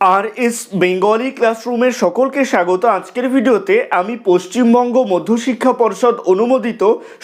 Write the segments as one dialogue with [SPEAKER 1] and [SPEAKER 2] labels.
[SPEAKER 1] আর S Bengali ক্লাসরুমের সকলকে স্বাগত আজকের ভিডিওতে আমি পশ্চিমবঙ্গ মধ্যশিক্ষা পর্ষদ অনুমোদিত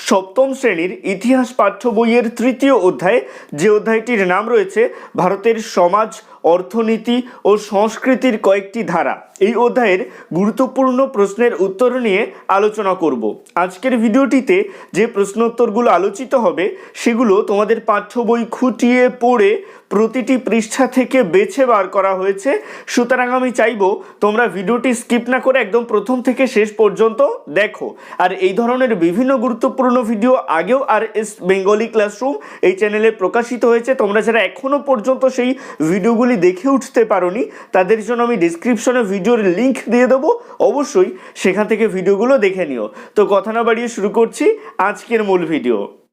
[SPEAKER 1] সপ্তম শ্রেণির ইতিহাস পাঠ্য বইয়ের তৃতীয় অধ্যায়, যে অধ্যায়টির নাম রয়েছে ভারতের সমাজ, অর্থনীতি ও সংস্কৃতির কয়েকটি ধারা। এই অধ্যায়ের গুরুত্বপূর্ণ প্রশ্নের উত্তর নিয়ে আলোচনা করব। আজকের ভিডিওটিতে যে প্রশ্নোত্তরগুলো আলোচিত হবে, সেগুলো তোমাদের পাঠ্য বই খুঁটিয়ে পড়ে প্রতিটি পৃষ্ঠা থেকে বেছে বার করা হয়েছে সুতরাং আমি চাইব তোমরা ভিডিওটি স্কিপ না করে একদম প্রথম থেকে শেষ পর্যন্ত দেখো। আর এই ধরনের বিভিন্ন গুরুত্বপূর্ণ ভিডিও আগেও আর এস বেঙ্গলি ক্লাসরুম এই চ্যানেলে প্রকাশিত হয়েছে। তোমরা যারা এখনও পর্যন্ত সেই ভিডিওগুলি দেখে উঠতে পারোনি, তাদের জন্য আমি ডিসক্রিপশনে ভিডিওর লিংক দিয়ে দেবো। অবশ্যই সেখান থেকে ভিডিওগুলো দেখে নিও। তো কথা না বাড়িয়ে শুরু করছি আজকের মূল ভিডিও।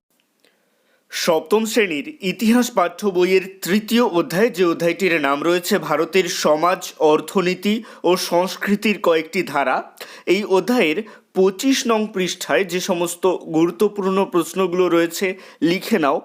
[SPEAKER 1] সপ্তম শ্রেণির ইতিহাস পাঠ্য বইয়ের তৃতীয় অধ্যায় যে অধ্যায়টির নাম রয়েছে ভারতের সমাজ, অর্থনীতি ও সংস্কৃতির কয়েকটি ধারা, এই অধ্যায়ের পঁচিশ নং পৃষ্ঠায় যে সমস্ত গুরুত্বপূর্ণ প্রশ্নগুলো রয়েছে লিখে নাও।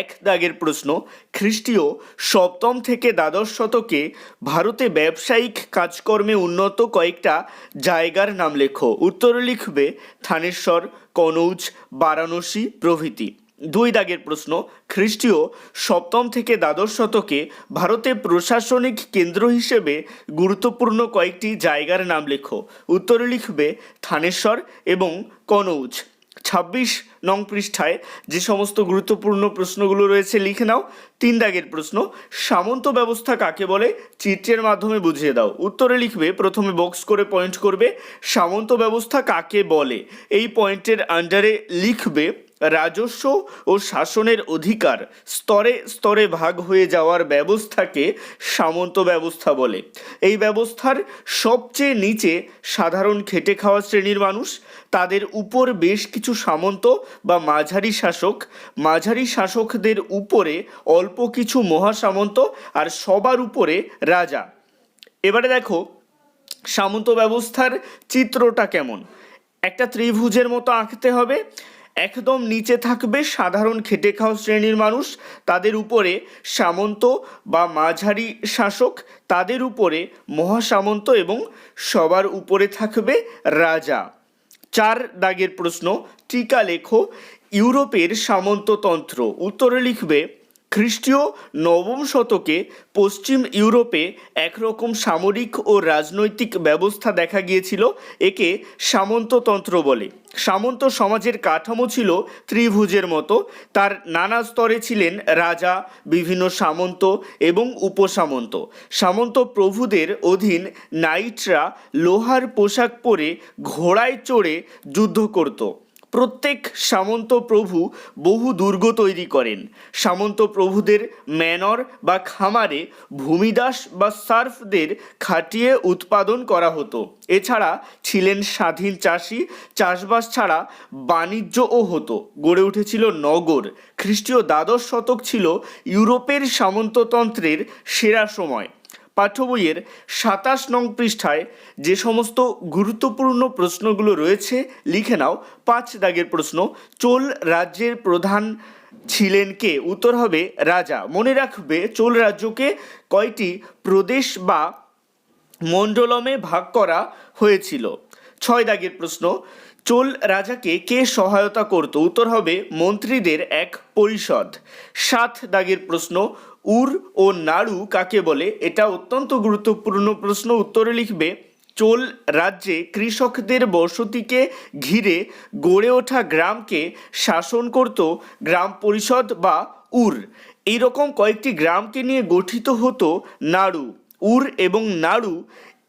[SPEAKER 1] এক দাগের প্রশ্ন, খ্রিস্টীয় সপ্তম থেকে দ্বাদশ শতকে ভারতে ব্যবসায়িক কাজকর্মে উন্নত কয়েকটা জায়গার নাম লেখো। উত্তরে লিখবে থানেশ্বর, কনৌজ, বারাণসী প্রভৃতি। দুই দাগের প্রশ্ন, খ্রিস্টীয় সপ্তম থেকে দ্বাদশ শতকে ভারতে প্রশাসনিক কেন্দ্র হিসেবে গুরুত্বপূর্ণ কয়েকটি জায়গার নাম লেখো। উত্তরে লিখবে, থানেশ্বর এবং কনৌজ। ছাব্বিশ নং পৃষ্ঠায় যে সমস্ত গুরুত্বপূর্ণ প্রশ্নগুলো রয়েছে লিখে নাও। তিন দাগের প্রশ্ন, সামন্ত ব্যবস্থা কাকে বলে? চিত্রের মাধ্যমে বুঝিয়ে দাও। উত্তরে লিখবে, প্রথমে বক্স করে পয়েন্ট করবে, সামন্ত ব্যবস্থা কাকে বলে? এই পয়েন্টের আন্ডারে লিখবে রাজস্ব ও শাসনের অধিকার স্তরে স্তরে ভাগ হয়ে যাওয়ার ব্যবস্থাকে সামন্ত ব্যবস্থা বলে। এই ব্যবস্থার সবচেয়ে নিচে সাধারণ খেটে খাওয়া শ্রেণির মানুষ, তাদের উপর বেশ কিছু সামন্ত বা মাঝারি শাসক। মাঝারি শাসকদের উপরে অল্প কিছু মহাসামন্ত আর সবার উপরে রাজা। এবারে দেখো, সামন্ত ব্যবস্থার চিত্রটা কেমন? একটা ত্রিভুজের মতো আঁকতে হবে। একদম নিচে থাকবে সাধারণ খেটে খাওয়া শ্রেণির মানুষ। তাদের উপরে সামন্ত বা মাঝারি শাসক, তাদের উপরে মহাসামন্ত এবং সবার উপরে থাকবে রাজা। চার দাগের প্রশ্ন, টিকা লেখো, ইউরোপের সামন্ততন্ত্র। উত্তরে লিখবে খ্রিস্টীয় নবম শতকে পশ্চিম ইউরোপে একরকম সামরিক ও রাজনৈতিক ব্যবস্থা দেখা গিয়েছিল, একে সামন্ততন্ত্র বলে। সামন্ত সমাজের কাঠামো ছিল ত্রিভুজের মতো, তার নানা স্তরে ছিলেন রাজা, বিভিন্ন সামন্ত এবং উপসামন্ত। সামন্ত প্রভুদের অধীন নাইটরা লোহার পোশাক পরে ঘোড়ায় চড়ে যুদ্ধ করত। প্রত্যেক সামন্ত প্রভু বহু দুর্গ তৈরি করেন। সামন্ত প্রভুদের ম্যানর বা খামারে ভূমিদাস বা সার্ফদের খাটিয়ে উৎপাদন করা হতো। এছাড়া ছিলেন স্বাধীন চাষি, চাষবাস ছাড়া বাণিজ্যও হতো। গড়ে উঠেছিল নগর। খ্রিস্টীয় দ্বাদশ শতক ছিল ইউরোপের সামন্ততন্ত্রের সেরা সময়। পাঠ্য বইয়ের সাতাশ নং পৃষ্ঠায় যে সমস্ত গুরুত্বপূর্ণ প্রশ্নগুলো রয়েছে, লিখে নাও। পাঁচ দাগের প্রশ্ন, চোল রাজ্যের প্রধান ছিলেন কে? উত্তর হবে রাজা। মনে রাখবে, চোল রাজ্যকে কয়টি প্রদেশ বা মণ্ডলমে ভাগ করা হয়েছিল? ছয় দাগের প্রশ্ন, চোল রাজাকে কে সহায়তা করত? উত্তর হবে মন্ত্রীদের এক পরিষদ। সাত দাগের প্রশ্ন উর ও নাড়ু কাকে বলে? এটা অত্যন্ত গুরুত্বপূর্ণ প্রশ্ন। উত্তরে লিখবে, চোল রাজ্যে কৃষকদের বসতিকে ঘিরে গড়ে ওঠা গ্রামকে শাসন করত গ্রাম পরিষদ বা উর। এইরকম কয়েকটি গ্রামকে নিয়ে গঠিত হতো নাড়ু। উর এবং নাড়ু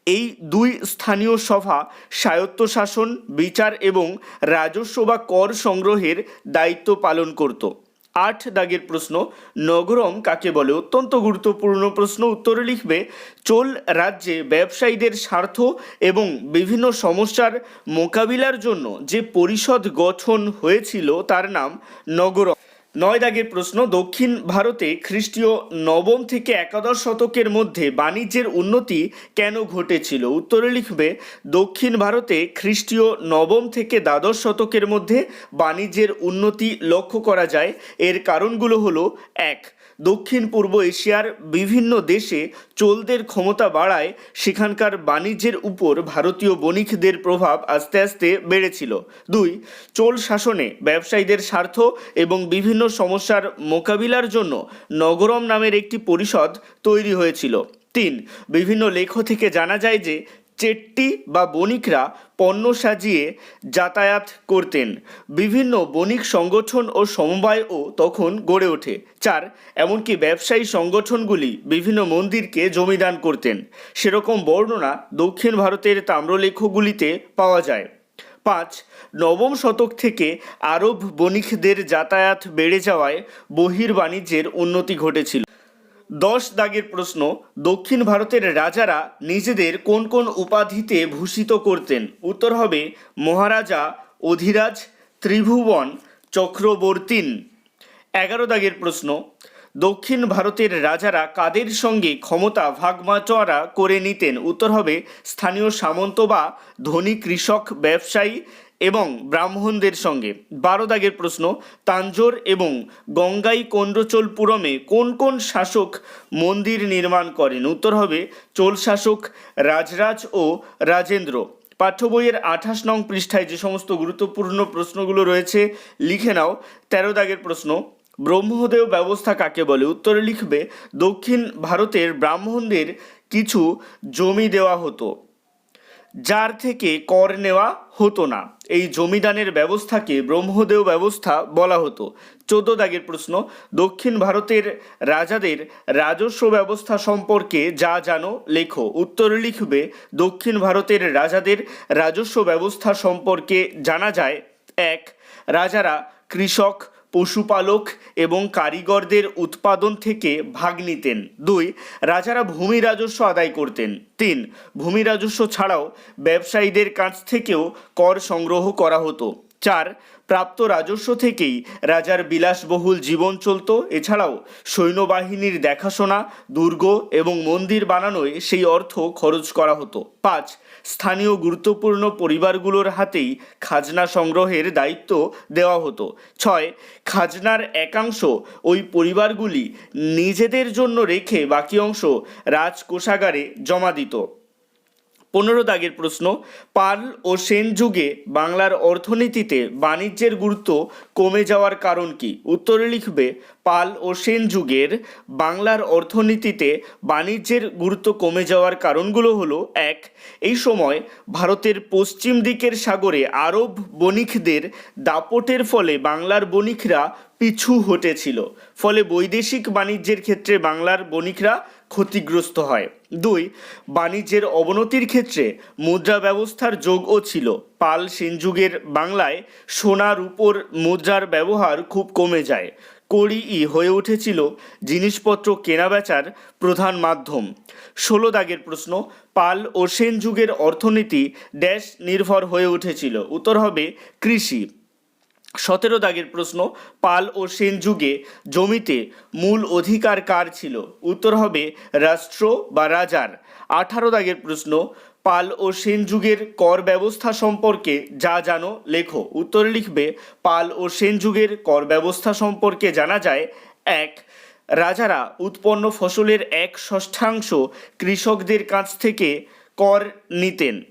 [SPEAKER 1] এই দুই স্থানীয় সভা স্বায়ত্তশাসন বিচার এবং রাজস্ব বা কর সংগ্রহের দায়িত্ব পালন করত। আট দাগের প্রশ্ন, নগরম কাকে বলে? অত্যন্ত গুরুত্বপূর্ণ প্রশ্ন, উত্তরে লিখবে, চোল রাজ্যে ব্যবসায়ীদের স্বার্থ এবং বিভিন্ন সমস্যার মোকাবিলার জন্য যে পরিষদ গঠন হয়েছিল তার নাম নগরম। নয় দাগের প্রশ্ন, দক্ষিণ ভারতে খ্রিস্টীয় নবম থেকে একাদশ শতকের মধ্যে বাণিজ্যের উন্নতি কেন ঘটেছিল? উত্তরে লিখবে, দক্ষিণ ভারতে খ্রিস্টীয় নবম থেকে দ্বাদশ শতকের মধ্যে বাণিজ্যের উন্নতি লক্ষ্য করা যায়। এর কারণগুলো হলো, এক দক্ষিণ পূর্ব এশিয়ার বিভিন্ন দেশে চোলদের ক্ষমতা বাড়ায় সেখানকার বাণিজ্যের উপর ভারতীয় বণিকদের প্রভাব আস্তে আস্তে বেড়েছিল। দুই, চোল শাসনে ব্যবসায়ীদের স্বার্থ এবং বিভিন্ন সমস্যার মোকাবিলার জন্য নগরম নামের একটি পরিষদ তৈরি হয়েছিল। তিন, বিভিন্ন লেখ থেকে জানা যায় যে চেট্টি বা বণিকরা পণ্য সাজিয়ে যাতায়াত করতেন। বিভিন্ন বণিক সংগঠন ও সমবায়ও তখন গড়ে ওঠে। চার, এমনকি ব্যবসায়ী সংগঠনগুলি বিভিন্ন মন্দিরকে জমিদান করতেন। সেরকম বর্ণনা দক্ষিণ ভারতের তাম্রলেখগুলিতে পাওয়া যায়। পাঁচ, নবম শতক থেকে আরব বণিকদের যাতায়াত বেড়ে যাওয়ায় বহির বাণিজ্যের উন্নতি ঘটেছিল। দশ দাগের প্রশ্ন, দক্ষিণ ভারতের রাজারা নিজেদের কোন কোন উপাধিতে ভূষিত করতেন? উত্তর হবে, মহারাজা অধিরাজ ত্রিভুবন চক্রবর্তীন। এগারো দাগের প্রশ্ন, দক্ষিণ ভারতের রাজারা কাদের সঙ্গে ক্ষমতা ভাগবাঁটোয়ারা করে নিতেন? উত্তর হবে, স্থানীয় সামন্ত বা ধনী কৃষক, ব্যবসায়ী এবং ব্রাহ্মণদের সঙ্গে। বারো দাগের প্রশ্ন, তাঞ্জোর এবং গঙ্গাই কন্ডচোলপুরমে কোন কোন শাসক মন্দির নির্মাণ করেন? উত্তর হবে, চোল শাসক, রাজরাজ ও রাজেন্দ্র। পাঠ্য বইয়ের আঠাশ নং পৃষ্ঠায় যে সমস্ত গুরুত্বপূর্ণ প্রশ্নগুলো রয়েছে, লিখে নাও। তেরো দাগের প্রশ্ন ব্রহ্মদেব ব্যবস্থা কাকে বলে? উত্তরে লিখবে, দক্ষিণ ভারতের ব্রাহ্মণদের কিছু জমি দেওয়া হতো। যার থেকে কর নেওয়া হতো না। এই জমিদানের ব্যবস্থাকে ব্রহ্মদেব ব্যবস্থা বলা হতো। চোদ্দ দাগের প্রশ্ন, দক্ষিণ ভারতের রাজাদের রাজস্ব ব্যবস্থা সম্পর্কে যা জানো, লেখো। উত্তরে লিখবে, দক্ষিণ ভারতের রাজাদের রাজস্ব ব্যবস্থা সম্পর্কে জানা যায়, এক, রাজারা কৃষক পশুপালক এবং কারিগরদের উৎপাদন থেকে ভাগ নিতেন। দুই, রাজারা ভূমি রাজস্ব আদায় করতেন। তিন, ভূমি রাজস্ব ছাড়াও ব্যবসায়ীদের কাছ থেকেও কর সংগ্রহ করা হতো। চার প্রাপ্ত রাজস্ব থেকেই রাজার বিলাসবহুল জীবন চলত। এছাড়াও সৈন্যবাহিনীর দেখাশোনা, দুর্গ এবং মন্দির বানানোয় সেই অর্থ খরচ করা হতো। পাঁচ, স্থানীয় গুরুত্বপূর্ণ পরিবারগুলোর হাতেই খাজনা সংগ্রহের দায়িত্ব দেওয়া হতো। ছয়, খাজনার একাংশ ওই পরিবারগুলি নিজেদের জন্য রেখে বাকি অংশ রাজকোষাগারে জমা দিত। পনেরো দাগের প্রশ্ন, পাল ও সেন যুগে বাংলার অর্থনীতিতে বাণিজ্যের গুরুত্ব কমে যাওয়ার কারণ কি? উত্তরে লিখবে, পাল ও সেন যুগের বাংলার অর্থনীতিতে বাণিজ্যের গুরুত্ব কমে যাওয়ার কারণগুলো হলো, এক, এই সময় ভারতের পশ্চিম দিকের সাগরে আরব বণিকদের দাপটের ফলে বাংলার বণিকরা পিছু হটেছিল। ফলে বৈদেশিক বাণিজ্যের ক্ষেত্রে বাংলার বণিকরা ক্ষতিগ্রস্ত হয়। দুই, বাণিজ্যের অবনতির ক্ষেত্রে মুদ্রা ব্যবস্থার যোগও ছিল। পাল সেনযুগের বাংলায় সোনার উপর মুদ্রার ব্যবহার খুব কমে যায়। কড়িই হয়ে উঠেছিল জিনিসপত্র কেনাবেচার প্রধান মাধ্যম। ষোলো দাগের প্রশ্ন, পাল ও সেন যুগের অর্থনীতি ড্যাশ নির্ভর হয়ে উঠেছিল। উত্তর হবে কৃষি। সতেরো দাগের প্রশ্ন, পাল ও সেন যুগে জমিতে মূল অধিকার কার ছিল? উত্তর হবে রাষ্ট্র বা রাজার। আঠারো দাগের প্রশ্ন, পাল ও সেন যুগের কর ব্যবস্থা সম্পর্কে যা জানো লেখো। উত্তরে লিখবে, পাল ও সেন যুগের কর ব্যবস্থা সম্পর্কে জানা যায় এক, রাজারা উৎপন্ন ফসলের এক ষষ্ঠাংশ কৃষকদের কাছ থেকে কর নিতেন।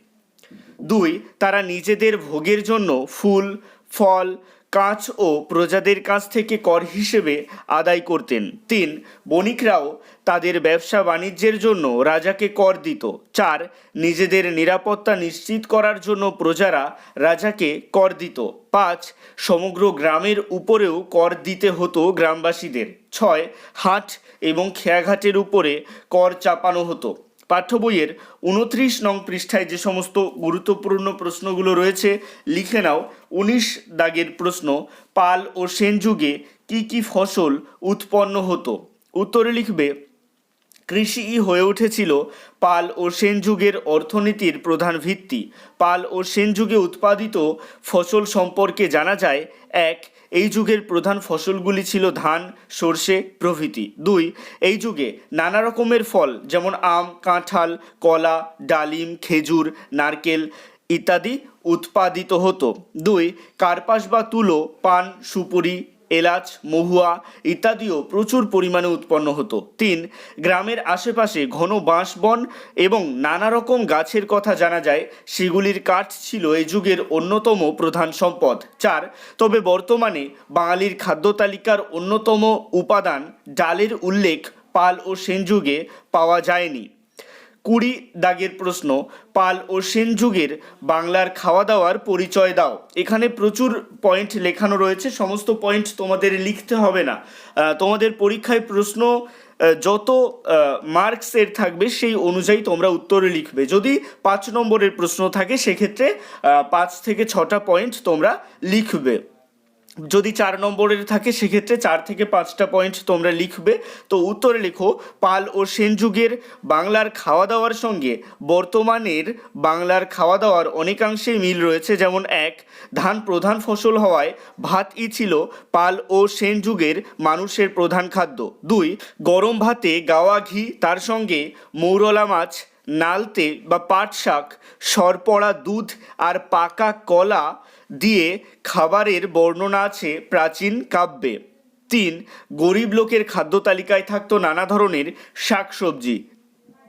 [SPEAKER 1] দুই, তারা নিজেদের ভোগের জন্য ফুল, ফল কাঁচ ও প্রজাদের কাছ থেকে কর হিসেবে আদায় করতেন। তিন, বণিকরাও তাদের ব্যবসা বাণিজ্যের জন্য রাজাকে কর দিত। চার, নিজেদের নিরাপত্তা নিশ্চিত করার জন্য প্রজারা রাজাকে কর দিত। পাঁচ, সমগ্র গ্রামের উপরেও কর দিতে হতো গ্রামবাসীদের। ছয়, হাট এবং খেয়াঘাটের উপরে কর চাপানো হতো। পাঠ্য বইয়ের উনত্রিশ নং পৃষ্ঠায় যে সমস্ত গুরুত্বপূর্ণ প্রশ্নগুলো রয়েছে, লিখে নাও। উনিশ দাগের প্রশ্ন, পাল ও সেন যুগে কী কী ফসল উৎপন্ন হতো? উত্তরে লিখবে কৃষিই হয়ে উঠেছিল পাল ও সেন যুগের অর্থনীতির প্রধান ভিত্তি। পাল ও সেন যুগে উৎপাদিত ফসল সম্পর্কে জানা যায়, এক এই যুগের প্রধান ফসলগুলি ছিল ধান, সর্ষে প্রভৃতি। দুই, এই যুগে নানা রকমের ফল, যেমন আম, কাঁঠাল, কলা, ডালিম, খেজুর, নারকেল ইত্যাদি উৎপাদিত হতো। দুই, কার্পাস বা তুলো, পান, সুপুরি এলাচ, মহুয়া ইত্যাদিও প্রচুর পরিমাণে উৎপন্ন হতো। তিন, গ্রামের আশেপাশে ঘন বাঁশ বন এবং নানা রকম গাছের কথা জানা যায়, সেগুলির কাঠ ছিল এই যুগের অন্যতম প্রধান সম্পদ। চার, তবে বর্তমানে বাঙালির খাদ্য তালিকার অন্যতম উপাদান ডালের উল্লেখ পাল ও সেন যুগে পাওয়া যায়নি। কুড়ি দাগের প্রশ্ন, পাল ও সেন যুগের বাংলার খাওয়া দাওয়ার পরিচয় দাও। এখানে প্রচুর পয়েন্ট লেখানো রয়েছে, সমস্ত পয়েন্ট তোমাদের লিখতে হবে না। তোমাদের পরীক্ষায় প্রশ্ন যত মার্কসের থাকবে সেই অনুযায়ী তোমরা উত্তর লিখবে। যদি পাঁচ নম্বরের প্রশ্ন থাকে, সেক্ষেত্রে পাঁচ থেকে ছটা পয়েন্ট তোমরা লিখবে। যদি চার নম্বরের থাকে, সেক্ষেত্রে চার থেকে পাঁচটা পয়েন্ট তোমরা লিখবে। তো উত্তরে লেখো, পাল ও সেন যুগের বাংলার খাওয়া দাওয়ার সঙ্গে বর্তমানের বাংলার খাওয়া দাওয়ার অনেকাংশেই মিল রয়েছে। যেমন এক, ধান প্রধান ফসল হওয়ায় ভাতই ছিল পাল ও সেন যুগের মানুষের প্রধান খাদ্য। দুই, গরম ভাতে গাওয়া ঘি, তার সঙ্গে মৌরলা মাছ, নালতে বা পাট শাক, সরপড়া দুধ আর পাকা কলা দিয়ে খাবারের বর্ণনা আছে প্রাচীন কাব্যে। তিন, গরিব লোকের খাদ্য তালিকায় থাকতো নানা ধরনের শাকসবজি।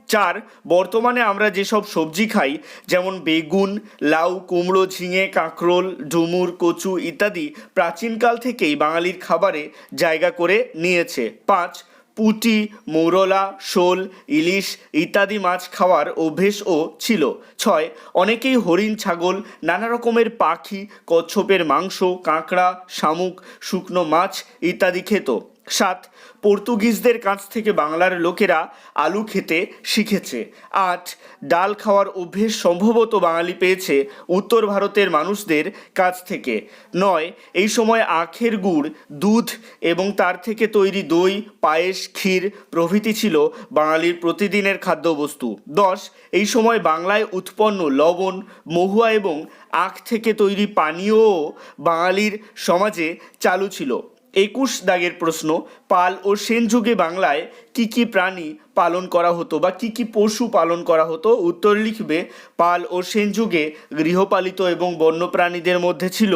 [SPEAKER 1] চার, বর্তমানে আমরা যেসব সবজি খাই, যেমন বেগুন, লাউ, কুমড়ো, ঝিঙে, কাঁকরোল, ডুমুর, কচু ইত্যাদি প্রাচীনকাল থেকেই বাঙালির খাবারে জায়গা করে নিয়েছে। পাঁচ পুঁটি মৌরলা, শোল, ইলিশ ইত্যাদি মাছ খাওয়ার অভ্যেসও ছিল। ছয়, অনেকেই হরিণ, ছাগল, নানা রকমের পাখি, কচ্ছপের মাংস, কাঁকড়া, শামুক, শুকনো মাছ ইত্যাদি খেত। সাত পর্তুগিজদের কাছ থেকে বাংলার লোকেরা আলু খেতে শিখেছে। আট, ডাল খাওয়ার অভ্যেস সম্ভবত বাঙালি পেয়েছে উত্তর ভারতের মানুষদের কাছ থেকে। নয়, এই সময় আখের গুড়, দুধ এবং তার থেকে তৈরি দই, পায়েস, ক্ষীর প্রভৃতি ছিল বাঙালির প্রতিদিনের খাদ্যবস্তু। দশ, এই সময় বাংলায় উৎপন্ন লবণ, মহুয়া এবং আখ থেকে তৈরি পানীয়ও বাঙালির সমাজে চালু ছিল। একুশ দাগের প্রশ্ন, পাল ও সেন যুগে বাংলায় কি কি প্রাণী পালন করা হতো বা কি কি পশু পালন করা হতো? উত্তর লিখবে, পাল ও সেন যুগে গৃহপালিত এবং বন্যপ্রাণীদের মধ্যে ছিল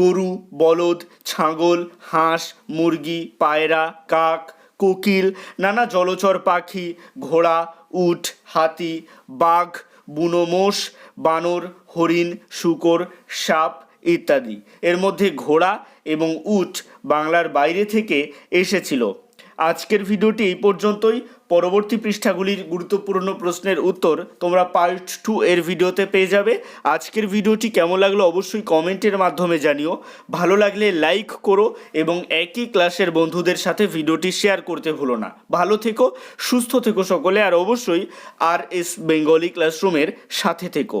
[SPEAKER 1] গরু, বলদ, ছাগল, হাঁস, মুরগি, পায়রা, কাক, কোকিল, নানা জলচর পাখি, ঘোড়া, উট, হাতি, বাঘ, বুনো মোষ, বানর, হরিণ, শূকর, সাপ ইত্যাদি। এর মধ্যে ঘোড়া এবং উট বাংলার বাইরে থেকে এসেছিল। আজকের ভিডিওটি এই পর্যন্তই। পরবর্তী পৃষ্ঠাগুলির গুরুত্বপূর্ণ প্রশ্নের উত্তর তোমরা পার্ট টু এর ভিডিওতে পেয়ে যাবে। আজকের ভিডিওটি কেমন লাগল অবশ্যই কমেন্টের মাধ্যমে জানিও। ভালো লাগলে লাইক করো এবং একই ক্লাসের বন্ধুদের সাথে ভিডিওটি শেয়ার করতে ভুলো না। ভালো থেকো, সুস্থ থেকো সকলে, আর অবশ্যই আর এস বেঙ্গলি ক্লাসরুমের সাথে থেকো।